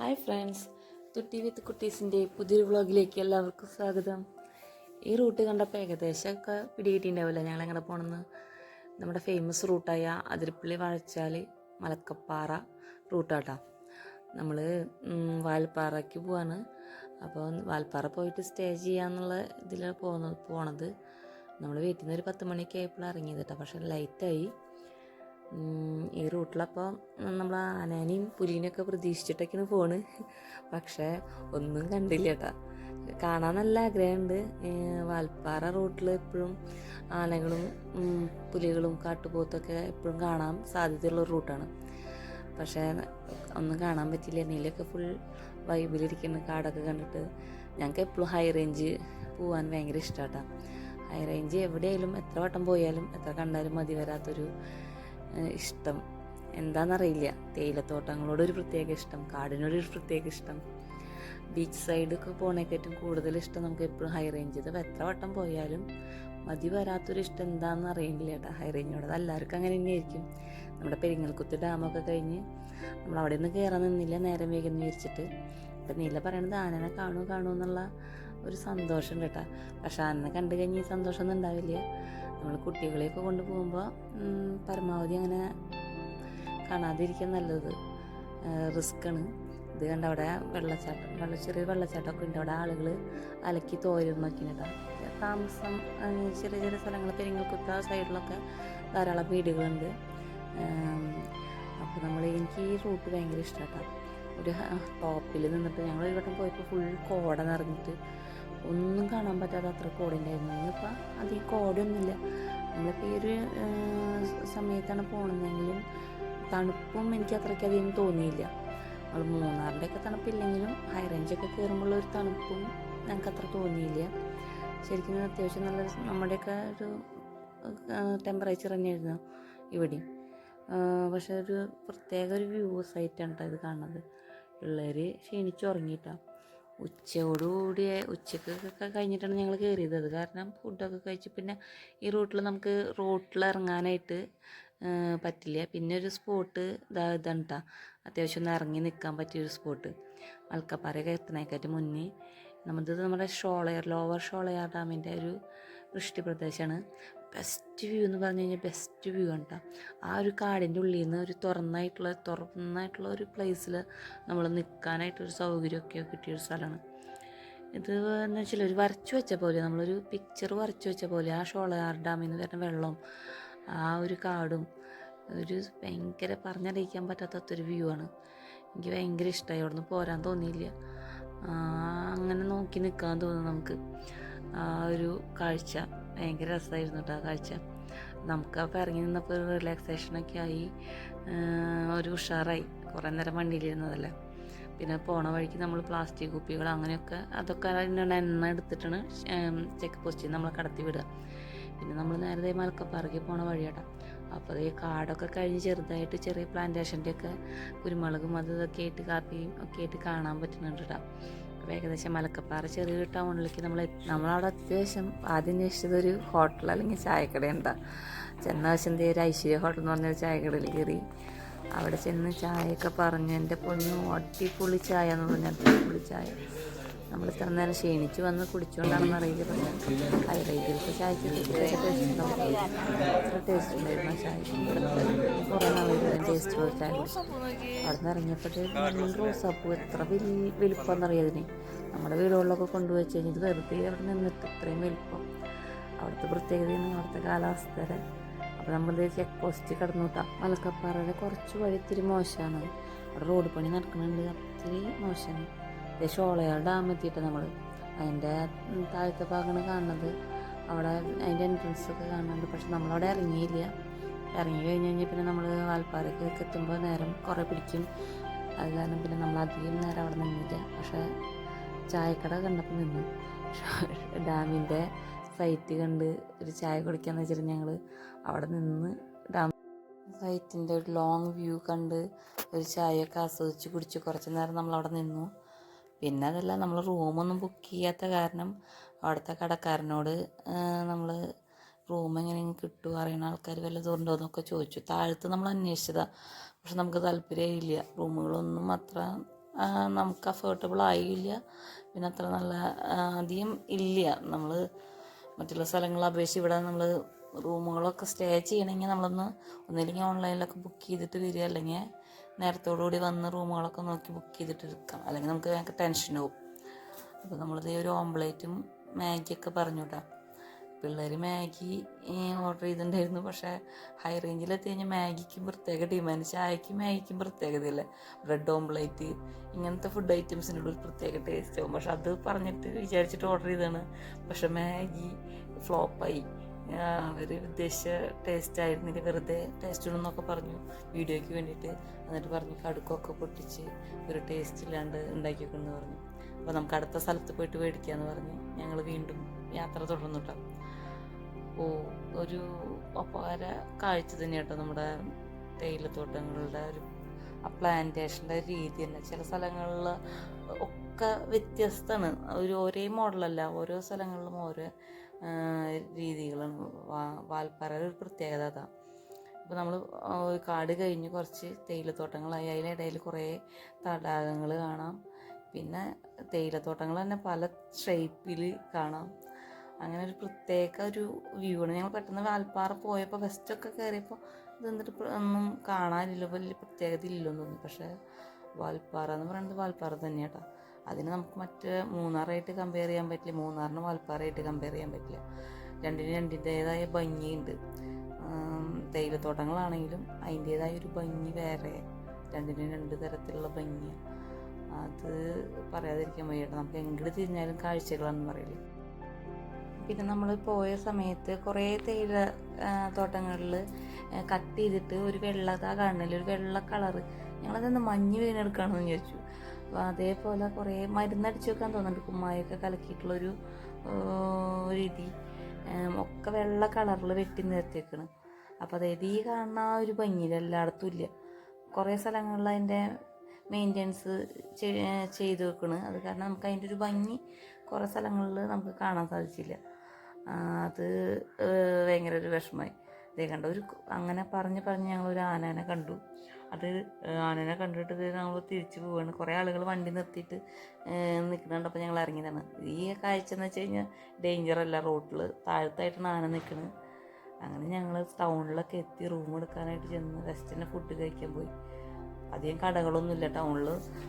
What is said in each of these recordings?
Hi friends തുട്ടി വിത്ത് കുട്ടീസിന്റെ പുതിയൊരു വ്ളോഗിലേക്ക് എല്ലാവർക്കും സ്വാഗതം. ഈ റൂട്ട് കണ്ടപ്പോൾ ഏകദേശമൊക്കെ പിടികിട്ടിണ്ടാവില്ല? ഞങ്ങൾ എങ്ങനെ പോകണമെന്ന് നമ്മുടെ ഫേമസ് റൂട്ടായ അതിരപ്പള്ളി വാഴച്ചാൽ മലക്കപ്പാറ റൂട്ടാട്ടാ. നമ്മൾ വാൽപ്പാറയ്ക്ക് പോവാണ്. അപ്പോൾ വാൽപ്പാറ പോയിട്ട് സ്റ്റേ ചെയ്യാന്നുള്ള ഇതിലാണ് പോകുന്നത് പോണത്. നമ്മൾ വീട്ടിൽ നിന്ന് ഒരു പത്ത് മണിയൊക്കെ ആയപ്പോഴാണ് ഇറങ്ങിയത് കേട്ടോ പക്ഷേ ലൈറ്റായി ഈ റൂട്ടിലപ്പോൾ നമ്മൾ ആനേനെയും പുലിനെയൊക്കെ പ്രതീക്ഷിച്ചിട്ടൊക്കെയാണ് പോണ്. പക്ഷേ ഒന്നും കണ്ടില്ല കേട്ടോ. കാണാൻ നല്ല ആഗ്രഹമുണ്ട്. വാൽപ്പാറ റൂട്ടിൽ എപ്പോഴും ആനകളും പുലികളും കാട്ടുപോത്തൊക്കെ എപ്പോഴും കാണാൻ സാധ്യതയുള്ള റൂട്ടാണ്. പക്ഷേ ഒന്നും കാണാൻ പറ്റില്ല. എന്നിലൊക്കെ ഫുൾ വൈബിലിരിക്കുന്ന കാടൊക്കെ കണ്ടിട്ട് ഞങ്ങൾക്ക് എപ്പോഴും ഹൈ റേഞ്ച് പോകാൻ ഭയങ്കര ഇഷ്ടമാട്ടാ ഹൈ റേഞ്ച് എവിടെയായാലും എത്ര വട്ടം പോയാലും എത്ര കണ്ടാലും മതി വരാത്തൊരു ഇഷ്ടം. എന്താണെന്നറിയില്ല തേയിലത്തോട്ടങ്ങളോട് ഒരു പ്രത്യേക ഇഷ്ടം. കാടിനോട് ഒരു പ്രത്യേക ഇഷ്ടം. ബീച്ച് സൈഡൊക്കെ പോണേക്കാട്ടും കൂടുതൽ ഇഷ്ടം നമുക്ക് എപ്പോഴും ഹൈ റേഞ്ച് ഇതിപ്പോൾ എത്ര വട്ടം പോയാലും മതി വരാത്തൊരു ഇഷ്ടം എന്താണെന്ന് അറിയില്ല കേട്ടോ ഹൈ റേഞ്ചിനോട് അത് എല്ലാവർക്കും അങ്ങനെ തന്നെയായിരിക്കും. നമ്മുടെ പെരിങ്ങൽക്കുത്ത് ഡാമൊക്കെ കഴിഞ്ഞ് നമ്മൾ അവിടെ നിന്ന് കയറാൻ നിന്നില്ല. നേരം വേഗം വിചാരിച്ചിട്ട്. അപ്പം നീല പറയണത് ആനനെ കാണൂ കാണൂ എന്നുള്ള ഒരു സന്തോഷം കേട്ടോ പക്ഷെ ആനനെ കണ്ടു കഴിഞ്ഞ് ഈ സന്തോഷമൊന്നും ഉണ്ടാവില്ല. നമ്മൾ കുട്ടികളെയൊക്കെ കൊണ്ടുപോകുമ്പോൾ പരമാവധി അങ്ങനെ കാണാതിരിക്കാൻ നല്ലത്. റിസ്ക്കാണ് ഇത് കണ്ട അവിടെ വെള്ളച്ചാട്ടം വെള്ള ചെറിയ വെള്ളച്ചാട്ടമൊക്കെ ഉണ്ട്. അവിടെ ആളുകൾ അലക്കി തോരുന്നൊക്കെ കേട്ടോ താമസം ചെറിയ ചെറിയ സ്ഥലങ്ങൾ പെരിങ്ങൽക്കുത്ത സൈഡിലൊക്കെ ധാരാളം വീടുകളുണ്ട്. അപ്പോൾ നമ്മൾ എനിക്ക് ഈ റൂട്ട് ഭയങ്കര ഇഷ്ടമാട്ടോ ഒരു ടോപ്പിൽ നിന്നിട്ട് ഞങ്ങൾ ഒരു വട്ടം പോയപ്പോൾ ഫുൾ കോട നിറഞ്ഞിട്ട് ഒന്നും കാണാൻ പറ്റാത്ത അത്ര കോടുണ്ടായിരുന്നു ഇന്നിപ്പോൾ അത് ഈ കോടൊന്നുമില്ല നമ്മളിപ്പോൾ ഈ ഒരു സമയത്താണ് പോകണമെന്നെങ്കിലും തണുപ്പും എനിക്ക് അത്രയ്ക്ക് അധികം തോന്നിയില്ല. നമ്മൾ മൂന്നാറിന്റെ ഒക്കെ തണുപ്പില്ലെങ്കിലും ഹൈ റേഞ്ചൊക്കെ കയറുമ്പോഴുള്ള ഒരു തണുപ്പും ഞങ്ങൾക്ക് അത്ര തോന്നിയില്ല. ശരിക്കും അത്യാവശ്യം നല്ല നമ്മുടെയൊക്കെ ഒരു ടെമ്പറേച്ചർ തന്നെയായിരുന്നു ഇവിടെയും. പക്ഷെ ഒരു പ്രത്യേക ഒരു വ്യൂസ് ആയിട്ടാണ് കേട്ടോ ഇത് കാണുന്നത്. പിള്ളേർ ക്ഷീണിച്ചുറങ്ങിയിട്ടാണ് ഉച്ചയോടുകൂടി ഉച്ചക്കൊക്കെ കഴിഞ്ഞിട്ടാണ് ഞങ്ങൾ കയറിയത് അത് കാരണം ഫുഡൊക്കെ കഴിച്ച് പിന്നെ ഈ റൂട്ടിൽ നമുക്ക് റോട്ടിൽ ഇറങ്ങാനായിട്ട് പറ്റില്ല. പിന്നെ ഒരു സ്പോട്ട് ഇതാ ഇതാണ് കേട്ടോ അത്യാവശ്യം ഒന്ന് ഇറങ്ങി നിൽക്കാൻ പറ്റിയൊരു സ്പോട്ട് മൽക്കപ്പാറയൊക്കെ എത്തണേക്കായിട്ട് മുന്നേ നമ്മുടെ നമ്മുടെ ഷോളയാർ ലോവർ ഷോളയാർ ഡാമിന്റെ ഒരു വൃഷ്ടി പ്രദേശമാണ് ബെസ്റ്റ് വ്യൂ എന്ന് പറഞ്ഞു കഴിഞ്ഞാൽ ബെസ്റ്റ് വ്യൂ ആണ് ട്ടോ. ആ ഒരു കാടിന്റെ ഉള്ളിൽ നിന്ന് ഒരു തുറന്നായിട്ടുള്ള തുറന്നായിട്ടുള്ള ഒരു പ്ലേസിൽ നമ്മൾ നിൽക്കാനായിട്ടൊരു സൗകര്യമൊക്കെ കിട്ടിയൊരു സ്ഥലമാണ് ഇത് എന്ന് വെച്ചാൽ ഒരു വരച്ചു വെച്ച പോലെ നമ്മളൊരു പിക്ചർ വരച്ചു വെച്ച പോലെ ആ ഷോളയാർ ഡാമിൽ നിന്ന് വരുന്ന വെള്ളം ആ ഒരു കാടും ഒരു ഭയങ്കര പറഞ്ഞറിയിക്കാൻ പറ്റാത്തൊരു വ്യൂ ആണ്. എനിക്ക് ഭയങ്കര ഇഷ്ടമായി അവിടെ നിന്ന് പോരാൻ തോന്നിയില്ല. അങ്ങനെ നോക്കി നിൽക്കാൻ തോന്നുന്നു നമുക്ക്. ആ ഒരു കാഴ്ച. ഭയങ്കര രസമായിരുന്നു കേട്ടോ ആ കാഴ്ച. നമുക്ക് അപ്പോൾ ഇറങ്ങി നിന്നപ്പോൾ ഒരു റിലാക്സേഷനൊക്കെ ആയി. ഒരു ഉഷാറായി. കുറേ നേരം വണ്ടിയിലിരുന്നതല്ലേ. പിന്നെ പോണ വഴിക്ക് നമ്മൾ പ്ലാസ്റ്റിക് കുപ്പികൾ അങ്ങനെയൊക്കെ അതൊക്കെ അതിനുള്ള എണ്ണ എടുത്തിട്ടാണ് ചെക്ക് പോസ്റ്റിൽ നമ്മളെ കടത്തി വിടുക. പിന്നെ നമ്മൾ നേരത്തെ മലക്കപ്പാറയ്ക്ക് പോണ വഴിയാട്ടാ. അപ്പോൾ ഈ കാടൊക്കെ കഴിഞ്ഞ് ചെറുതായിട്ട് ചെറിയ പ്ലാന്റേഷന്റെ ഒക്കെ കുരുമുളകും അത് ഇതൊക്കെ ആയിട്ട് കാപ്പിയും ഒക്കെ ആയിട്ട് കാണാൻ പറ്റുന്നുണ്ട് കേട്ടോ അപ്പോൾ ഏകദേശം മലക്കപ്പാറ ചെറിയ ടൗണിലേക്ക് നമ്മൾ നമ്മളവിടെ അത്യാവശ്യം ആദ്യം അന്വേഷിച്ചത് ഒരു ഹോട്ടൽ അല്ലെങ്കിൽ ചായക്കടയുണ്ടാ ചെന്ന വശം ദേ ഒരു ഐശ്വര്യ ഹോട്ടൽ എന്ന് പറഞ്ഞൊരു ചായക്കടയിൽ കയറി. അവിടെ ചെന്ന് ചായയൊക്കെ പറഞ്ഞു എന്റെ പൊന്നു അടിപൊളി ചായ എന്ന് പറഞ്ഞ. അടിപൊളി ചായ. നമ്മൾ ഇത്ര നേരം ക്ഷീണിച്ച് വന്ന് കുടിച്ചുകൊണ്ടാണെന്ന് അറിയില്ല. പക്ഷേ ഹൈ ചായ ടേസ്റ്റ് അത്ര ടേസ്റ്റ് ഉണ്ടായിരുന്നു ആ കുറേ ചായ കുടിച്ചു അവിടെ നിന്ന് ഇറങ്ങിയപ്പോഴത്തേക്ക് റോസാപ്പൂ എത്ര വലിയ വലിപ്പം നമ്മുടെ വീടുകളിലൊക്കെ കൊണ്ടുവച്ച് കഴിഞ്ഞാൽ ഇത് വെറുതെ അവിടെ നിന്നിട്ട് ഇത്രയും വലുപ്പം. അവിടുത്തെ പ്രത്യേകതയാണ് അവിടുത്തെ കാലാവസ്ഥയുടെ അപ്പോൾ നമ്മൾ ചെക്ക് പോസ്റ്റ് കടന്നു വിട്ടാം മലക്കപ്പാറയുടെ കുറച്ച് വഴി ഇത്തിരി മോശമാണ്. അവിടെ റോഡ് പണി നടക്കുന്നുണ്ട്. ഒത്തിരി മോശമാണ്. ഇത് ഷോളയാർ ഡാം എത്തിയിട്ട് നമ്മൾ അതിന്റെ താഴത്തെ ഭാഗമാണ് കാണുന്നത്. അവിടെ അതിന്റെ എൻട്രൻസ് ഒക്കെ കാണുന്നുണ്ട്. പക്ഷെ നമ്മളവിടെ ഇറങ്ങിയില്ല. ഇറങ്ങി കഴിഞ്ഞ് കഴിഞ്ഞാൽ പിന്നെ നമ്മൾ വാൽപ്പാറയ്ക്കൊക്കെ എത്തുമ്പോൾ നേരം കുറേ പിടിക്കും. അത് കാരണം പിന്നെ നമ്മൾ അധികം നേരം അവിടെ നിന്നില്ല. പക്ഷേ ചായക്കട കണ്ടപ്പോൾ നിന്നു. ഡാമിന്റെ സൈറ്റ് കണ്ട് ഒരു ചായ കുടിക്കാന്ന് വെച്ചിട്ട് ഞങ്ങൾ അവിടെ നിന്ന് ഡാം സൈറ്റിന്റെ ഒരു ലോങ് വ്യൂ കണ്ട് ഒരു ചായയൊക്കെ ആസ്വദിച്ച് കുടിച്ച് കുറച്ച് നേരം നമ്മൾ അവിടെ നിന്നു. പിന്നെ അതല്ല നമ്മൾ റൂമൊന്നും ബുക്ക് ചെയ്യാത്ത കാരണം അവിടുത്തെ കടക്കാരനോട് നമ്മൾ റൂം എങ്ങനെ കിട്ടുക അറിയുന്ന ആൾക്കാർ വല്ലതും ഉണ്ടോ എന്നൊക്കെ ചോദിച്ചു. താഴത്ത് നമ്മൾ അന്വേഷിച്ചതാണ് പക്ഷെ നമുക്ക് താല്പര്യമില്ല. റൂമുകളൊന്നും അത്ര നമുക്ക് അഫോർട്ടബിൾ ആയില്ല. പിന്നെ അത്ര നല്ല അധികം ഇല്ല. നമ്മൾ മറ്റുള്ള സ്ഥലങ്ങളെ അപേക്ഷിച്ച് ഇവിടെ നമ്മൾ റൂമുകളൊക്കെ സ്റ്റേ ചെയ്യണമെങ്കിൽ നമ്മളൊന്ന് ഒന്നില്ലെങ്കിൽ ഓൺലൈനിലൊക്കെ ബുക്ക് ചെയ്തിട്ട് വരിക. അല്ലെങ്കിൽ നേരത്തോടുകൂടി വന്ന് റൂമുകളൊക്കെ നോക്കി ബുക്ക് ചെയ്തിട്ട് എടുക്കാം. അല്ലെങ്കിൽ നമുക്ക് ഞങ്ങൾക്ക് ടെൻഷൻ ആവും. അപ്പോൾ നമ്മളിത് ഒരു ഓംപ്ലേറ്റും മാഗിയൊക്കെ പറഞ്ഞു വിടാം പിള്ളേർ മാഗി ഓർഡർ ചെയ്തിട്ടുണ്ടായിരുന്നു. പക്ഷേ ഹൈ റേഞ്ചിൽ എത്തി കഴിഞ്ഞാൽ മാഗിക്കും പ്രത്യേക ഡിമാൻഡ് ചായക്കും മാഗിക്കും പ്രത്യേകതയില്ല. ബ്രെഡ് ഓംപ്ലേറ്റ് ഇങ്ങനത്തെ ഫുഡ് ഐറ്റംസിനോട് ഒരു പ്രത്യേക ടേസ്റ്റ് ആവും. പക്ഷെ അത് പറഞ്ഞിട്ട് വിചാരിച്ചിട്ട് ഓർഡർ ചെയ്തതാണ്. പക്ഷെ മാഗി ഫ്ലോപ്പായി അവർ ഉദ്ദേശിച്ച ടേസ്റ്റ് ആയിരുന്നില്ല. വെറുതെ ടേസ്റ്റ് ഇടുന്നൊക്കെ പറഞ്ഞു. വീഡിയോയ്ക്ക് വേണ്ടിയിട്ട് എന്നിട്ട് പറഞ്ഞു കടുക്കൊക്കെ പൊട്ടിച്ച് ഒരു ടേസ്റ്റ് ഇല്ലാണ്ട് ഉണ്ടാക്കിയേക്കെന്ന് പറഞ്ഞു. അപ്പോൾ നമുക്ക് അടുത്ത സ്ഥലത്ത് പോയിട്ട് മേടിക്കാമെന്ന് പറഞ്ഞ്. ഞങ്ങൾ വീണ്ടും യാത്ര തുടർന്നു കേട്ടോ ഒരു അപാര കാഴ്ച തന്നെ കേട്ടോ നമ്മുടെ തേയിലത്തോട്ടങ്ങളുടെ ഒരു ആ പ്ലാന്റേഷന്റെ രീതി തന്നെ. ചില സ്ഥലങ്ങളിൽ ഒക്കെ വ്യത്യസ്തമാണ്. ഒരു ഒരേ മോഡലല്ല ഓരോ സ്ഥലങ്ങളിലും ഓരോ രീതികളാണ് വാ- വാൽപ്പാറയുടെ ഒരു പ്രത്യേകത അതാ. അപ്പോൾ നമ്മൾ കാട് കഴിഞ്ഞ് കുറച്ച് തേയിലത്തോട്ടങ്ങളായി. അതിനിടയിൽ കുറേ തടാകങ്ങൾ കാണാം. പിന്നെ തേയിലത്തോട്ടങ്ങൾ തന്നെ പല ഷേപ്പിൽ കാണാം. അങ്ങനെ ഒരു പ്രത്യേക ഒരു വ്യൂ ആണ് ഞങ്ങൾ പെട്ടെന്ന് വാൽപ്പാറ പോയപ്പോൾ വെസ്റ്റൊക്കെ കയറിയപ്പോൾ ഇത് എന്നിട്ട് ഒന്നും കാണാനില്ല. വലിയ പ്രത്യേകത ഇല്ലെന്ന് തോന്നി. പക്ഷേ വാൽപ്പാറ എന്ന് പറയുന്നത് വാൽപ്പാറ തന്നെയാട്ടോ. അതിന് നമുക്ക് മറ്റ് മൂന്നാറായിട്ട് കമ്പയർ ചെയ്യാൻ പറ്റില്ല. മൂന്നാറിന് വാൽപ്പാറയായിട്ട് കമ്പയർ ചെയ്യാൻ പറ്റില്ല. രണ്ടിനും രണ്ടിന്റേതായ ഭംഗിയുണ്ട്. തേയിലത്തോട്ടങ്ങളാണെങ്കിലും അതിന്റേതായ ഒരു ഭംഗി വേറെ. രണ്ടിനും രണ്ട് തരത്തിലുള്ള ഭംഗിയാണ് അത് പറയാതിരിക്കാൻ വയ്യട്ടോ. നമുക്ക് എങ്ങോട്ട് തിരിഞ്ഞാലും കാഴ്ചകളാണെന്ന് പറയില്ലേ? പിന്നെ നമ്മൾ പോയ സമയത്ത് കുറേ തേയില തോട്ടങ്ങളിൽ കട്ട് ചെയ്തിട്ട് ഒരു വെള്ളതാ കാണുന്നില്ല ഒരു വെള്ള കളറ്. ഞങ്ങളതൊന്ന് മഞ്ഞ് വീണെടുക്കണമെന്ന് വിചാരിച്ചു. അപ്പോൾ അതേപോലെ കുറേ മരുന്നടിച്ച് വെക്കാൻ തോന്നുന്നുണ്ട് കുമ്മായൊക്കെ കലക്കിയിട്ടുള്ളൊരു രീതി. ഒക്കെ വെള്ള കളറിൽ വെട്ടി നിർത്തിയേക്കണ്. അപ്പോൾ അതായത് ഈ കാണുന്ന ഒരു ഭംഗിയിൽ എല്ലായിടത്തും ഇല്ല. കുറേ സ്ഥലങ്ങളിൽ അതിന്റെ മെയിന്റെനൻസ് ചെയ്ത് വെക്കണ്. അത് കാരണം നമുക്ക് അതിന്റെ ഒരു ഭംഗി കുറേ സ്ഥലങ്ങളിൽ നമുക്ക് കാണാൻ സാധിച്ചില്ല. അത് ഭയങ്കര ഒരു വിഷമമായി. ഇതേ കണ്ട ഒരു അങ്ങനെ പറഞ്ഞ് പറഞ്ഞ് ഞങ്ങൾ ഒരു ആനേനെ കണ്ടു. അത് ആനനെ കണ്ടിട്ട് ഞങ്ങൾ തിരിച്ചു പോവാണ്. കുറേ ആളുകൾ വണ്ടി നിർത്തിയിട്ട് നിൽക്കുന്നുണ്ടപ്പോൾ ഞങ്ങൾ ഇറങ്ങിയതാണ്. ഈ കാഴ്ച എന്ന് വെച്ച് കഴിഞ്ഞാൽ ഡേഞ്ചർ അല്ല. റോട്ടിൽ താഴത്തായിട്ടാണ് ആന നിൽക്കുന്നത് അങ്ങനെ ഞങ്ങൾ ടൗണിലൊക്കെ എത്തി റൂം എടുക്കാനായിട്ട് ചെന്ന് റെസ്റ്റിന് ഫുഡ് കഴിക്കാൻ പോയി. അധികം കടകളൊന്നുമില്ല ടൗണിൽ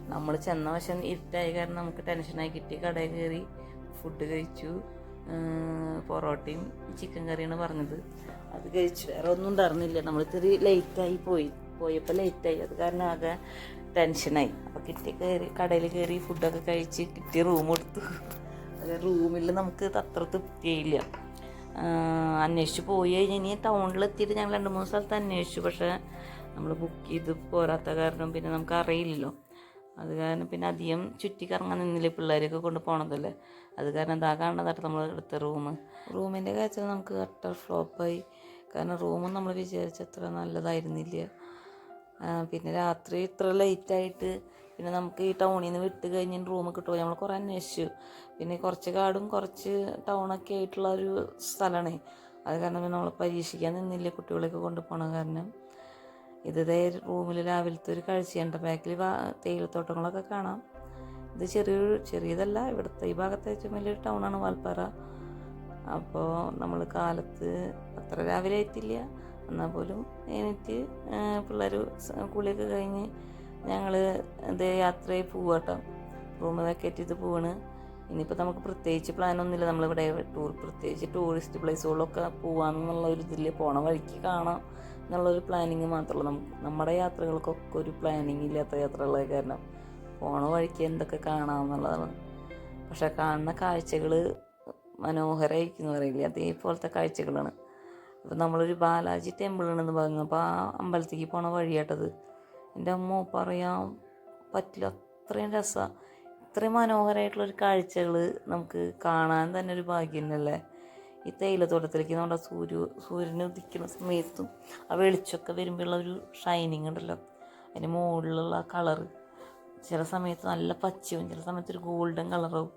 നമ്മൾ ചെന്ന വശം ഇരുട്ടായ കാരണം നമുക്ക് ടെൻഷനായി കിട്ടി കടയിൽ കയറി ഫുഡ് കഴിച്ചു. പൊറോട്ടയും ചിക്കൻ കറിയാണ് പറഞ്ഞത്. അത് കഴിച്ചു. വേറെ ഒന്നും ഉണ്ടായിരുന്നില്ല. നമ്മൾ ഇത്തിരി ലേറ്റായി പോയി. പോയപ്പോൾ ലേറ്റായി അത് കാരണം ആകെ ടെൻഷനായി അപ്പോൾ കിട്ടി കയറി കടയിൽ കയറി ഫുഡൊക്കെ കഴിച്ച് കിട്ടിയ റൂം എടുത്തു റൂമിൽ നമുക്ക് അത്ര തൃപ്തിയില്ല അന്വേഷിച്ച് പോയി കഴിഞ്ഞ് ഇനി ടൗണിലെത്തിയിട്ട് ഞങ്ങൾ രണ്ട് മൂന്ന് സ്ഥലത്ത് അന്വേഷിച്ചു. പക്ഷേ നമ്മൾ ബുക്ക് ചെയ്ത് പോരാത്ത കാരണം പിന്നെ നമുക്ക് അറിയില്ലല്ലോ. അത് കാരണം പിന്നെ അധികം ചുറ്റി കറങ്ങാൻ നിന്നില്ല പിള്ളേരെയൊക്കെ കൊണ്ട് പോണതല്ലേ. അത് കാരണം ഇതാ കാണുന്നതായിട്ട് നമ്മൾ എടുത്ത റൂം. റൂമിന്റെ കാര്യത്തിൽ നമുക്ക് കട്ടർ ഫ്ലോപ്പായി. കാരണം റൂമും നമ്മൾ വിചാരിച്ചത്ര നല്ലതായിരുന്നില്ല. പിന്നെ രാത്രി ഇത്ര ലേറ്റായിട്ട് പിന്നെ നമുക്ക് ഈ ടൗണിൽ നിന്ന് വിട്ട് കഴിഞ്ഞ് റൂം കിട്ടുമോ നമ്മൾ കുറേ അന്വേഷിച്ചു. പിന്നെ കുറച്ച് കാടും കുറച്ച് ടൗണൊക്കെ ആയിട്ടുള്ള ഒരു സ്ഥലമാണ് അത് കാരണം നമ്മൾ പരീക്ഷിക്കാൻ നിന്നില്ല കുട്ടികളെയൊക്കെ കൊണ്ടുപോകണ കാരണം. ഇത് റൂമിൽ രാവിലത്തെ ഒരു കാഴ്ചയുണ്ട് ബാക്കിൽ തേയിലത്തോട്ടങ്ങളൊക്കെ കാണാം. ഇത് ചെറിയൊരു ചെറിയതല്ല ഇവിടുത്തെ ഈ ഭാഗത്തെ ഏറ്റവും വലിയൊരു ടൗണാണ് വാൽപ്പാറ. അപ്പോൾ നമ്മൾ കാലത്ത് അത്ര രാവിലെ ആയിട്ടില്ല എന്നാൽ പോലും എനിക്ക് പിള്ളേർ കുളിയൊക്കെ കഴിഞ്ഞ് ഞങ്ങൾ ഇത് യാത്രയിൽ പോവാട്ടോ റൂം വെക്കേറ്റ് ചെയ്ത് പോവാണ്. ഇനിയിപ്പോൾ നമുക്ക് പ്രത്യേകിച്ച് പ്ലാനൊന്നുമില്ല നമ്മളിവിടെ ടൂർ പ്രത്യേകിച്ച് ടൂറിസ്റ്റ് പ്ലേസുകളൊക്കെ പോവാന്നുള്ള ഒരു ഇതിൽ പോണ വഴിക്ക് കാണാം. എന്നുള്ളൊരു പ്ലാനിങ് മാത്രമല്ല നമുക്ക് നമ്മുടെ യാത്രകൾക്കൊക്കെ ഒരു പ്ലാനിങ് ഇല്ലാത്ത യാത്രകളായ കാരണം പോണ വഴിക്ക് എന്തൊക്കെ കാണാമെന്നുള്ളതാണ്. പക്ഷെ കാണുന്ന കാഴ്ചകൾ മനോഹരമായിരിക്കും എന്ന് പറയില്ലേ? അതേപോലത്തെ കാഴ്ചകളാണ്. അപ്പം നമ്മളൊരു ബാലാജി ടെമ്പിളാണെന്ന് പറഞ്ഞു. അപ്പോൾ ആ അമ്പലത്തേക്ക് പോണ വഴിയാട്ടത്. എന്റെ അമ്മ പറയാൻ പറ്റില്ല. അത്രയും രസമാണ് ഇത്രയും മനോഹരമായിട്ടുള്ളൊരു കാഴ്ചകൾ നമുക്ക് കാണാൻ തന്നെ ഒരു ഭാഗ്യം തന്നെയല്ലേ? ഈ തേയിലത്തോട്ടത്തിലേക്ക് നമ്മുടെ സൂര്യ സൂര്യൻ ഉദിക്കുന്ന സമയത്തും ആ വെളിച്ചമൊക്കെ വരുമ്പോഴുള്ള ഒരു ഷൈനിങ് ഉണ്ടല്ലോ. അതിന് മുകളിലുള്ള കളറ് ചില സമയത്ത് നല്ല പച്ചയും ചില സമയത്ത് ഒരു ഗോൾഡൻ കളറും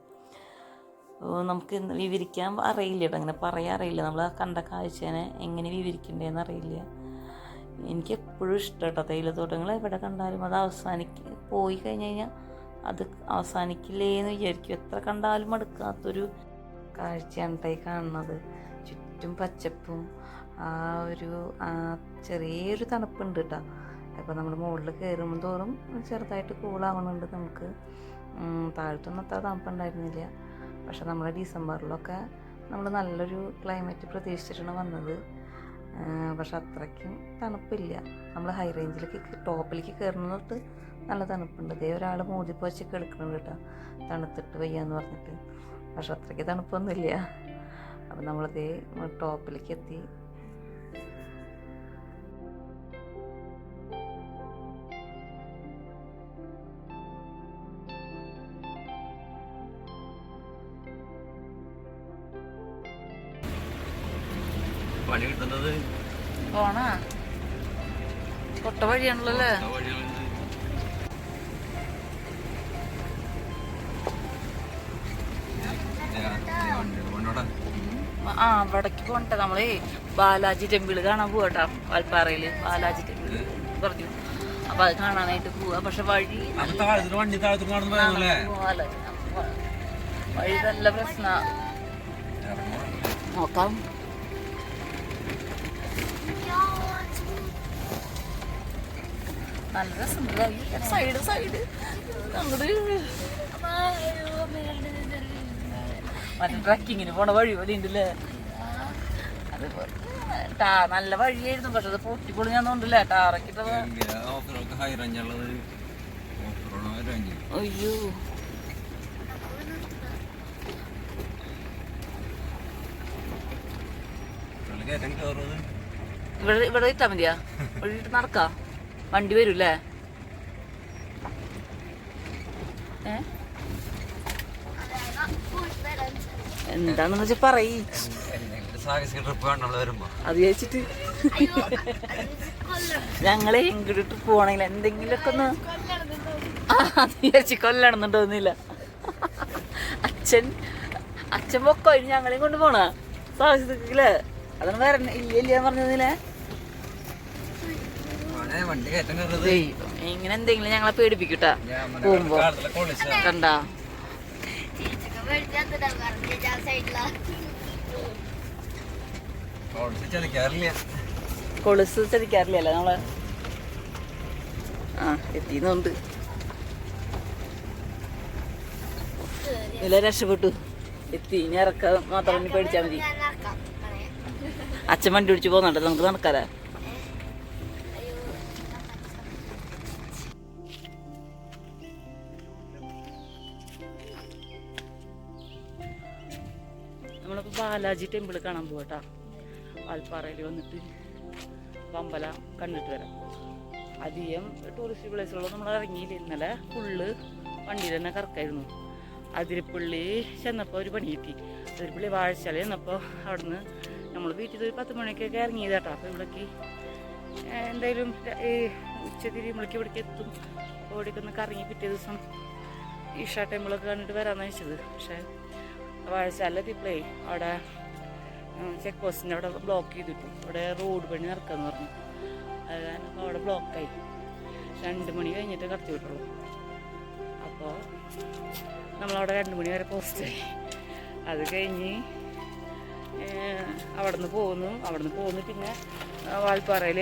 നമുക്ക് വിവരിക്കാൻ അറിയില്ല കേട്ടോ. അങ്ങനെ പറയാൻ അറിയില്ല. നമ്മൾ കണ്ട കാഴ്ചനെ എങ്ങനെ വിവരിക്കണ്ടേന്ന് അറിയില്ല. എനിക്ക് എപ്പോഴും ഇഷ്ടം കേട്ടോ തേയിലത്തോട്ടങ്ങൾ. എവിടെ കണ്ടാലും അത് അവസാനിക്ക് പോയി കഴിഞ്ഞ് കഴിഞ്ഞാൽ അത് അവസാനിക്കില്ലേന്ന് വിചാരിക്കും. എത്ര കണ്ടാലും മടുക്കാത്തൊരു കാഴ്ചയാണ് കേട്ടോ ഈ കാണുന്നത്. ചുറ്റും പച്ചപ്പും ആ ഒരു ആ ചെറിയൊരു തണുപ്പുണ്ട് കേട്ടോ അപ്പോൾ നമ്മൾ മുകളിൽ കയറുമ്പോൾ തോറും ചെറുതായിട്ട് കൂളാവുന്നുണ്ട് നമുക്ക്. താഴത്തൊന്നും അത്ര തണുപ്പുണ്ടായിരുന്നില്ല. പക്ഷെ നമ്മൾ ഡിസംബറിലൊക്കെ നമ്മൾ നല്ലൊരു ക്ലൈമറ്റ് പ്രതീക്ഷിച്ചിട്ടാണ് വന്നത്. പക്ഷെ അത്രയ്ക്കും തണുപ്പില്ല. നമ്മൾ ഹൈ റേഞ്ചിലേക്ക് ടോപ്പിലേക്ക് കയറുന്നിടത്ത് നല്ല തണുപ്പുണ്ട്. ഇതേ ഒരാൾ മൂതിപ്പോച്ചൊക്കെ എടുക്കുന്നുണ്ട് കേട്ടോ തണുത്തിട്ട് വയ്യാന്ന് പറഞ്ഞിട്ട്. പക്ഷെ അത്രയ്ക്ക് തണുപ്പൊന്നുമില്ല. അപ്പം നമ്മളത് ടോപ്പിലേക്ക് എത്തി പണി കിട്ടുന്നത് പോണാ? കൊട്ട വഴിയാണല്ലോ പോകട്ടെ നമ്മളേ ബാലാജി ടെമ്പിൾ കാണാൻ പോകട്ടോ വാൽപ്പാറയിൽ ബാലാജി ടെമ്പിൾ പറഞ്ഞു. അപ്പൊ അത് കാണാനായിട്ട് പോവാ. പക്ഷെ വഴി? വഴി നല്ല പ്രശ്ന. നോക്കാം. നല്ല സൈഡ് സൈഡ്. അങ്ങോട്ട് മറ്റേ ട്രക്കിങ്ങിന് പോണ വഴി പോലെ ഉണ്ടല്ലേ അത് ടാ നല്ല വഴിയായിരുന്നു. പക്ഷെ അത് പൊട്ടിപ്പൊളിഞ്ഞാന്നുണ്ടല്ലേ. ടാറക്കിട്ട് അയ്യോ. ഇവിടെ ഇവിടെ ഇട്ടാ മതിയാ. ഇവിടെ നടക്കാ. വണ്ടി വരൂല്ലേ? എന്താണെന്ന് വെച്ചാ പറയ്. സാഹസിക ട്രിപ്പ് കണ്ടുള്ള വരുമ്പോ? അത് ചോദിച്ചിട്ട് ഞങ്ങളെ ഇങ്ങോട്ട് പോണെങ്കിൽ എന്തെങ്കിലുമൊക്കെ ഒന്ന് ആ, അത് വിചാരിച്ച് കൊല്ലണമെന്നുണ്ടോന്നില്ല അച്ഛൻ അച്ഛൻ പൊക്കോ ഇനി ഞങ്ങളെയും കൊണ്ട് പോണ സാഹസികല്ലേ അതാണ് വേറെ ഇല്ല ഇല്ല പറഞ്ഞതില്ലേ ഇങ്ങനെ എന്തെങ്കിലും ഞങ്ങളെ പേടിപ്പിക്കട്ടാ. പോകുമ്പോ. കണ്ടാ? കൊളുസ് ചതിക്കാറില്ല നമ്മൾ? ആ എത്തിന്നുണ്ട്. ഇല്ല രക്ഷപ്പെട്ടു. എത്തി ഇനി ഇറക്കാൻ മാത്രം ഇനി പേടിച്ചാ മതി. അച്ഛൻ വണ്ടി പിടിച്ച് പോകുന്നുണ്ട് നമുക്ക് നടക്കാരാ നമ്മളിപ്പോൾ ബാലാജി ടെമ്പിൾ കാണാൻ പോകട്ടാ വാൽപ്പാറയിൽ വന്നിട്ട് പമ്പല കണ്ടിട്ട് വരാം. അധികം ടൂറിസ്റ്റ് പ്ലേസുകളും നമ്മൾ ഇറങ്ങിയില്ല. ഇന്നലെ ഫുള്ള് വണ്ടിയിൽ തന്നെ കറക്കായിരുന്നു. അതിരപ്പള്ളി ചെന്നപ്പോൾ ഒരു പണി കിട്ടി. അതിരപ്പള്ളി വാഴച്ചാല ചെന്നപ്പോൾ അവിടുന്ന് നമ്മൾ വീട്ടിൽ ഒരു പത്ത് മണിക്കൊക്കെ ഇറങ്ങിയതാട്ടോ. അപ്പോൾ ഇവിടേക്ക് എന്തായാലും ഈ ഉച്ചതിരി തിരിയുമ്പോഴേക്ക് ഇവിടേക്ക് എത്തും. ഓടിക്ക് ഒന്ന് കറങ്ങി പിറ്റേ ദിവസം ഈഷ ടെമ്പിളൊക്കെ കണ്ടിട്ട് വരാമെന്ന് വെച്ചത് പക്ഷേ വാഴച്ചാല എത്തിയപ്പോഴേ അവിടെ ചെക്ക് പോസ്റ്റിന്റെ അവിടെ ബ്ലോക്ക് ചെയ്തിട്ടു. അവിടെ റോഡ് പണി നടക്കാന്ന് പറഞ്ഞു. അത് കാരണം അവിടെ ബ്ലോക്കായി രണ്ട് മണി കഴിഞ്ഞിട്ട് കടത്തി വിട്ടുള്ളൂ. അപ്പോൾ നമ്മളവിടെ രണ്ട് മണി വരെ പോസ്റ്റായി അത് കഴിഞ്ഞ് അവിടെ നിന്ന് പോന്നു. അവിടെ നിന്ന് പോന്ന് പിന്നെ വാൽപ്പാറയിൽ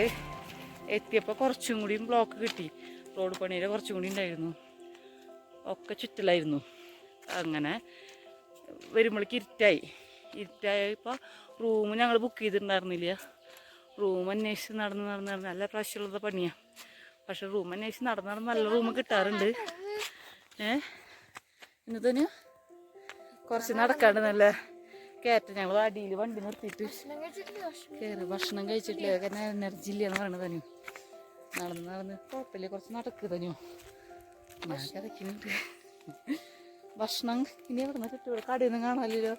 എത്തിയപ്പോൾ കുറച്ചും കൂടിയും ബ്ലോക്ക് കിട്ടി. റോഡ് പണിയുടെ കുറച്ചും കൂടി ഉണ്ടായിരുന്നു. ഒക്കെ ചുറ്റലായിരുന്നു. അങ്ങനെ വരുമ്പോഴേക്ക് ഇരുട്ടായി. ഇരുട്ടായപ്പോൾ റൂം ഞങ്ങൾ ബുക്ക് ചെയ്തിട്ടുണ്ടായിരുന്നില്ല. റൂം അന്വേഷിച്ച് നടന്ന് നടന്ന് നടന്ന് നല്ല പ്രാവശ്യമുള്ളത് പണിയാണ് പക്ഷെ റൂം അന്വേഷിച്ച് നടന്ന് നടന്ന് നല്ല റൂം കിട്ടാറുണ്ട്. ഏ? എന്നതിന് കുറച്ച് നടക്കാണ്ട് നല്ല കയറ്റം ഞങ്ങൾ അടിയിൽ വണ്ടി നിർത്തിയിട്ട് കയറി ഭക്ഷണം കഴിച്ചിട്ടില്ല. എനർജി ഇല്ല എന്ന് പറയണത് നടന്ന് നടന്ന് കുഴപ്പമില്ല. കുറച്ച് നടക്ക് തന്നെയോ ഭക്ഷണം ഇനി എവിടെ നിന്ന് കിട്ടുമോ കടയിൽ നിന്ന് കാണാമല്ലോ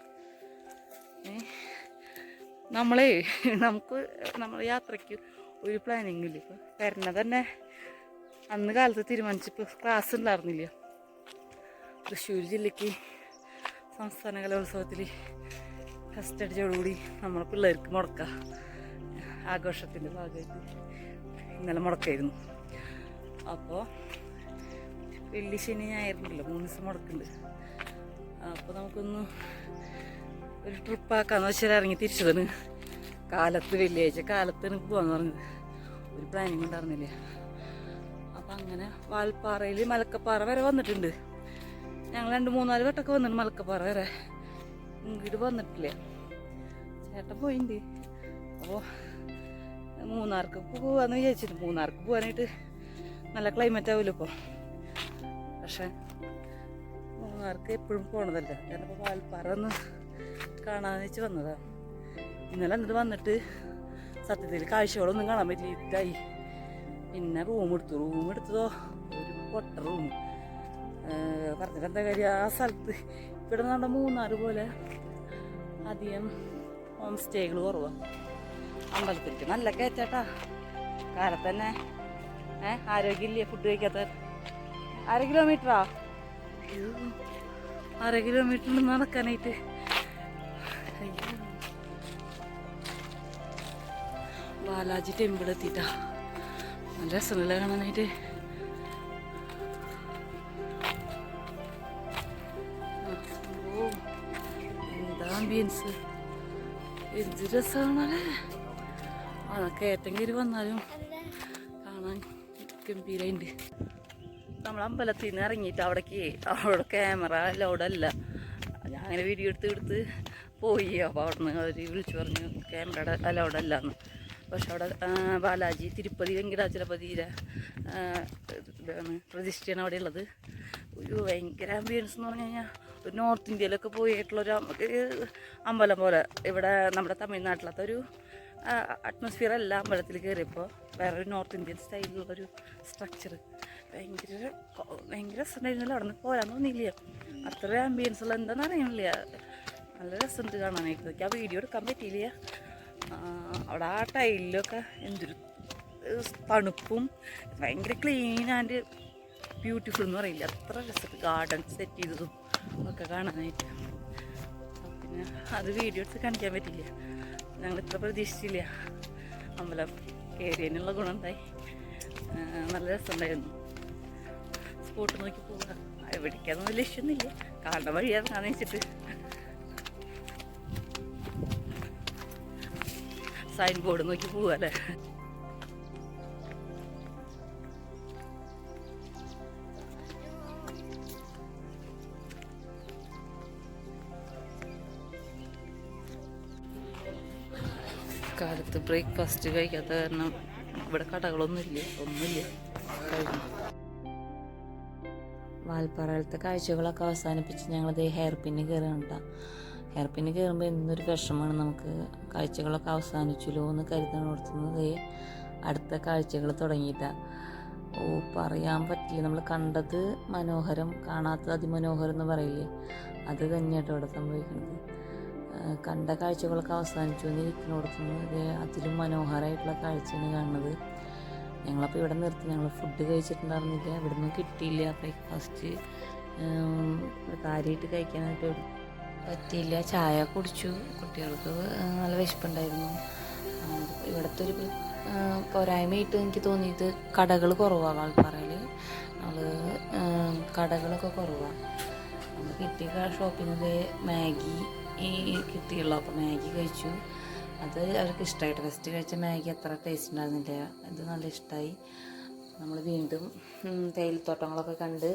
നമ്മളേ നമുക്ക് നമ്മൾ യാത്രയ്ക്ക് ഒരു പ്ലാനിങ് ഇല്ല ഇപ്പം? വരണ തന്നെ അന്ന് കാലത്ത് തീരുമാനിച്ചപ്പോൾ ക്ലാസ് ഉണ്ടായിരുന്നില്ല? തൃശ്ശൂർ ജില്ലയ്ക്ക് സംസ്ഥാന കലോത്സവത്തിൽ ഫസ്റ്റ് അടിച്ചോടുകൂടി നമ്മളെ പിള്ളേർക്ക് മുടക്കാം. ആഘോഷത്തിന്റെ ഭാഗമായിട്ട് ഇന്നലെ മുടക്കായിരുന്നു. അപ്പോൾ വെള്ളി ശനി ഞായറുണ്ടല്ലോ. മൂന്ന് ദിവസം മുടക്കുന്നുണ്ട്. അപ്പോൾ നമുക്കൊന്ന് ഒരു ട്രിപ്പാക്കാന്ന് വെച്ചാൽ ഇറങ്ങി തിരിച്ചതാണ്. കാലത്ത് വെള്ളിയാഴ്ച കാലത്ത് എനിക്ക് പോകാന്ന് പറഞ്ഞത്. ഒരു പ്ലാനിങ് ഉണ്ടായിരുന്നില്ല? അപ്പം അങ്ങനെ വാൽപ്പാറയിൽ മലക്കപ്പാറ വരെ വന്നിട്ടുണ്ട്. ഞങ്ങൾ രണ്ട് മൂന്നാൽ വട്ടമൊക്കെ വന്നിട്ടുണ്ട് മലക്കപ്പാറ വരെ. ഇങ്ങോട്ട് വന്നിട്ടില്ല. ചേട്ടൻ പോയിണ്ട്. അപ്പോൾ മൂന്നാർക്ക് പോവാന്ന് വിചാരിച്ചിട്ട് മൂന്നാർക്ക് പോകാനായിട്ട് നല്ല ക്ലൈമറ്റ് ആവില്ല ഇപ്പോൾ പക്ഷേ മൂന്നാർക്ക് എപ്പോഴും പോണതല്ല. ഞാനിപ്പോൾ വാൽപ്പാറ ഒന്ന് കാണാന്ന് വെച്ച് വന്നതാ. ഇന്നലെ എന്നിട്ട് വന്നിട്ട് സത്യത്തിൽ കാഴ്ചകളൊന്നും കാണാൻ പറ്റിയിട്ടായി പിന്നെ റൂം എടുത്തു റൂം എടുത്തതോ? ഒരു പൊട്ട റൂം പറഞ്ഞിട്ട് എന്താ കാര്യം? ആ സ്ഥലത്ത് ഇവിടെ നമ്മുടെ മൂന്നാർ പോലെ അധികം ഹോം സ്റ്റേകൾ കുറവാണ് അമ്പലത്തിലേക്ക് നല്ല കയറ്റാട്ടാ. കാലത്ത് തന്നെ ഏ ആരോഗ്യമില്ലേ? ഫുഡ് കഴിക്കാത്ത അര കിലോമീറ്ററാ അര കിലോമീറ്റർ നടക്കാനായിട്ട്. ബാലാജി ടെമ്പിൾ എത്തിയിട്ടാ. നല്ല രസമല്ലേ കാണാനായിട്ട്. എന്താ ആംബിയൻസ് എന്ത് രസമാണല്ലേ? ആ കയറ്റം കയറി വന്നാലും കാണാൻ ഗംഭീരമുണ്ട് നമ്മൾ അമ്പലത്തിൽ നിന്ന് ഇറങ്ങിയിട്ട് അവിടേക്ക് അവിടെ ക്യാമറ ലോഡല്ല ഞാൻ അങ്ങനെ വീഡിയോ എടുത്ത് എടുത്ത് പോയി. അപ്പോൾ അവിടെ നിന്ന് അവർ വിളിച്ചു പറഞ്ഞു ക്യാമറയുടെ അലൗഡല്ല എന്ന് പക്ഷെ അവിടെ ബാലാജി തിരുപ്പതി വെങ്കടാചലപതിയുടെ ഇതാണ് പ്രതിഷ്ഠയാണ് അവിടെ ഉള്ളത് ഒരു ഭയങ്കര ആംബിയൻസ് എന്ന് പറഞ്ഞു കഴിഞ്ഞാൽ ഒരു നോർത്ത് ഇന്ത്യയിലൊക്കെ പോയിട്ടുള്ളൊരു അമ്പലം പോലെ. ഇവിടെ നമ്മുടെ തമിഴ്നാട്ടിലത്തെ ഒരു അറ്റ്മോസ്ഫിയർ അല്ല അമ്പലത്തിൽ കയറിയപ്പോൾ വേറൊരു നോർത്ത് ഇന്ത്യൻ സ്റ്റൈലിലുള്ളൊരു സ്ട്രക്ചർ ഭയങ്കര ഭയങ്കര രസമുണ്ടായിരുന്നല്ലോ അവിടെ നിന്ന് പോരാൻ തോന്നിയില്ല. അത്ര ആംബിയൻസ് ഉള്ള എന്താണെന്ന് അറിയണില്ല നല്ല രസമുണ്ട് കാണാനായിട്ട്. ആ വീഡിയോ എടുക്കാൻ പറ്റിയില്ല. അവിടെ ആ ടൈലിലൊക്കെ എന്തൊരു തണുപ്പും ഭയങ്കര ക്ലീൻ ആൻഡ് ബ്യൂട്ടിഫുൾ എന്ന് പറയില്ല. അത്ര രസത്തിൽ ഗാർഡൻ സെറ്റ് ചെയ്തതും ഒക്കെ കാണാനായിട്ട്. പിന്നെ അത് വീഡിയോ എടുത്ത് കാണിക്കാൻ പറ്റില്ല. ഞങ്ങൾ ഇത്ര പ്രതീക്ഷിച്ചില്ല. അമ്പലം കയറിയതിനുള്ള ഗുണം ഉണ്ടായി നല്ല രസമുണ്ടായിരുന്നു. സ്പോട്ട് നോക്കി പോവുക. എവിടേക്കാന്നൊന്നും ലക്ഷ്യമൊന്നുമില്ല. കാണുന്ന വഴി വെച്ചിട്ട് സൈൻ ബോർഡ് നോക്കി പോവല്ലേ കാലത്ത് ബ്രേക്ക്ഫാസ്റ്റ് കഴിക്കാത്ത കാരണം ഇവിടെ കടകളൊന്നുമില്ല ഒന്നുമില്ല. കഴിഞ്ഞു വാൽപ്പാറയിലത്തെ കാഴ്ചകളൊക്കെ അവസാനിപ്പിച്ച് ഞങ്ങളത് ഹെയർ പിന്ന് കയറുകയാണ് ഹെയർ കയറുമ്പോൾ എന്തൊരു വിഷമമാണ് നമുക്ക് കാഴ്ചകളൊക്കെ അവസാനിച്ചല്ലോ എന്ന് കരുതാൻ അടുത്ത കാഴ്ചകൾ തുടങ്ങിയിട്ടാണ് ഓ പറയാൻ പറ്റില്ല. നമ്മൾ കണ്ടത് മനോഹരം കാണാത്തത് അതിമനോഹരം എന്ന് പറയില്ലേ? അത് തന്നെയാട്ടോ ഇവിടെ സംഭവിക്കുന്നത്. കണ്ട കാഴ്ചകളൊക്കെ അവസാനിച്ചു എന്നിരിക്കുന്നിടത്തുനിന്ന് ഇത് അതിലും മനോഹരമായിട്ടുള്ള കാഴ്ചയാണ് കാണുന്നത്. ഞങ്ങളപ്പോൾ ഇവിടെ നിർത്തി. ഞങ്ങൾ ഫുഡ് കഴിച്ചിട്ടുണ്ടായിരുന്നില്ല. ഇവിടെ നിന്ന് കിട്ടിയില്ല ബ്രേക്ക്ഫാസ്റ്റ് കാര്യമായിട്ട് കഴിക്കാനായിട്ട് പറ്റിയില്ല. ചായ കുടിച്ചു. കുട്ടികൾക്ക് നല്ല വിശപ്പുണ്ടായിരുന്നു. ഇവിടുത്തെ ഒരു പോരായ്മയായിട്ട് എനിക്ക് തോന്നിയത് കടകൾ കുറവാണ് വാൾപ്പാറയിൽ നമ്മൾ കടകളൊക്കെ കുറവാണ് നമ്മൾ കിട്ടിയ നിന്ന് മാഗി ഈ കിട്ടിയുള്ളൂ. അപ്പോൾ മാഗി കഴിച്ചു. അത് അവർക്ക് ഇഷ്ടമായിട്ട് ഫസ്റ്റ് കഴിച്ച മാഗി അത്ര ടേസ്റ്റ് ഉണ്ടായിരുന്നില്ല. ഇത് നല്ല ഇഷ്ടമായി നമ്മൾ വീണ്ടും തേയിലത്തോട്ടങ്ങളൊക്കെ കണ്ട്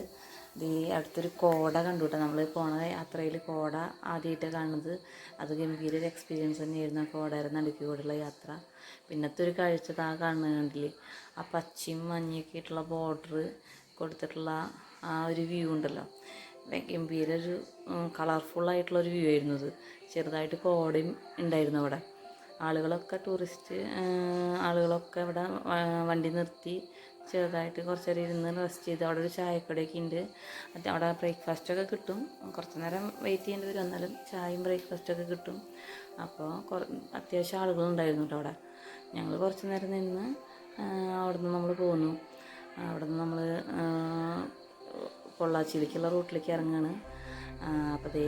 ഈ അടുത്തൊരു കോട കണ്ടു കേട്ടോ നമ്മൾ പോണ യാത്രയിൽ കോട ആദ്യമായിട്ട് കാണുന്നത്. അത് ഗംഭീര ഒരു എക്സ്പീരിയൻസ് തന്നെയായിരുന്നു ആ കോടയുടെ അടുക്കി കൂടെയുള്ള യാത്ര. പിന്നത്തെ ഒരു കാഴ്ച താ കാണുന്നത് ആ പച്ചയും മഞ്ഞയൊക്കെ ആയിട്ടുള്ള ബോർഡർ കൊടുത്തിട്ടുള്ള ആ ഒരു വ്യൂ ഉണ്ടല്ലോ. ഗംഭീര ഒരു കളർഫുൾ ഒരു വ്യൂ ആയിരുന്നു അത്. ചെറുതായിട്ട് കോടയും ഉണ്ടായിരുന്നു അവിടെ. ആളുകളൊക്കെ ടൂറിസ്റ്റ് ആളുകളൊക്കെ ഇവിടെ വണ്ടി നിർത്തി ചെറുതായിട്ട് കുറച്ച് നേരം ഇരുന്ന് റെസ്റ്റ് ചെയ്ത് അവിടെ ഒരു ചായക്കടയൊക്കെ ഉണ്ട്. അവിടെ ബ്രേക്ക്ഫാസ്റ്റൊക്കെ കിട്ടും. കുറച്ച് നേരം വെയിറ്റ് ചെയ്യേണ്ടി വരും. എന്നാലും ചായയും ബ്രേക്ക്ഫാസ്റ്റൊക്കെ കിട്ടും. അപ്പോൾ കുറ അത്യാവശ്യം ആളുകളുണ്ടായിരുന്നു കേട്ടോ അവിടെ. ഞങ്ങൾ കുറച്ച് നേരം നിന്ന് അവിടെ നിന്ന് നമ്മൾ പോന്നു. അവിടെ നിന്ന് നമ്മൾ പൊള്ളാച്ചിയിലേക്കുള്ള റൂട്ടിലേക്ക് ഇറങ്ങാണ്. അപ്പോൾ അതേ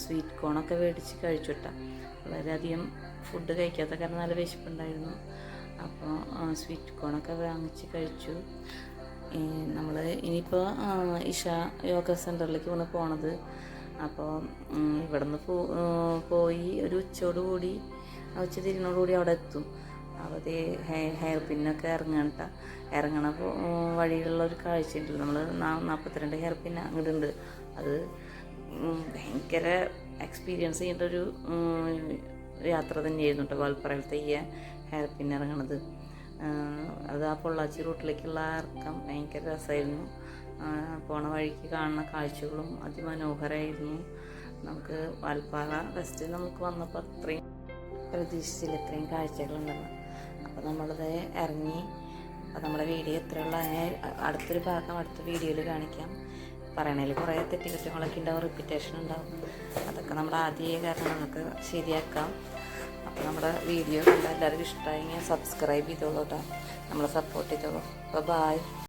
സ്വീറ്റ് കോണൊക്കെ മേടിച്ച് കഴിച്ചു വിട്ടാൽ വളരെയധികം ഫുഡ് കഴിക്കാത്ത കാരണം നല്ല വിശപ്പുണ്ടായിരുന്നു. അപ്പോൾ സ്വീറ്റ് കോണൊക്കെ വാങ്ങിച്ച് കഴിച്ചു. നമ്മൾ ഇനിയിപ്പോൾ ഇഷ യോഗ സെന്ററിലേക്ക് വന്ന് പോണത്. അപ്പോൾ ഇവിടെ നിന്ന് പോയി ഒരു ഉച്ചയോടുകൂടി ഉച്ച തിരിഞ്ഞോടുകൂടി അവിടെ എത്തും. അപ്പോൾ അത് ഹെയർ പിന്നൊക്കെ ഇറങ്ങണ്ട ഇറങ്ങണ വഴിയിലുള്ള ഒരു കാഴ്ചയുണ്ട് നമ്മൾ നാൽപ്പത്തിരണ്ട് ഹെയർ പിൻ അങ്ങോട്ടുണ്ട്. അത് ഭയങ്കര എക്സ്പീരിയൻസ് ചെയ്യേണ്ട ഒരു യാത്ര തന്നെയായിരുന്നു കേട്ടോ വാൽപ്പറയിലത്തെ ഈ ഹെയർ പിൻ ഇറങ്ങണത് അത് ആ പൊള്ളാച്ചി റൂട്ടിലേക്കുള്ള ഇറക്കം ഭയങ്കര രസമായിരുന്നു. പോണ വഴിക്ക് കാണുന്ന കാഴ്ചകളും അതിമനോഹരമായിരുന്നു. നമുക്ക് വാൽപ്പാറ ഫസ്റ്റ് നമുക്ക് വന്നപ്പോൾ അത്രയും പ്രതീക്ഷിച്ചില്ല ഇത്രയും കാഴ്ചകളുണ്ടെന്ന് അപ്പോൾ നമ്മളത് ഇറങ്ങി അപ്പോൾ നമ്മുടെ വീഡിയോ എത്രയുള്ള അതിനെ അടുത്തൊരു ഭാഗം അടുത്ത വീഡിയോയിൽ കാണിക്കാം. പറയണതിൽ കുറേ തെറ്റുകുറ്റങ്ങളൊക്കെ ഉണ്ടാവും റിപ്പീറ്റേഷൻ ഉണ്ടാവും. അതൊക്കെ നമ്മൾ ആദ്യ കാരണം നമുക്ക് ശരിയാക്കാം. നമ്മുടെ വീഡിയോ കണ്ട എല്ലാവർക്കും ഇഷ്ടമായെങ്കിൽ സബ്സ്ക്രൈബ് ചെയ്തോളൂ കേട്ടോ നമ്മളെ സപ്പോർട്ട് ചെയ്തോളൂ. അപ്പോൾ ബായ്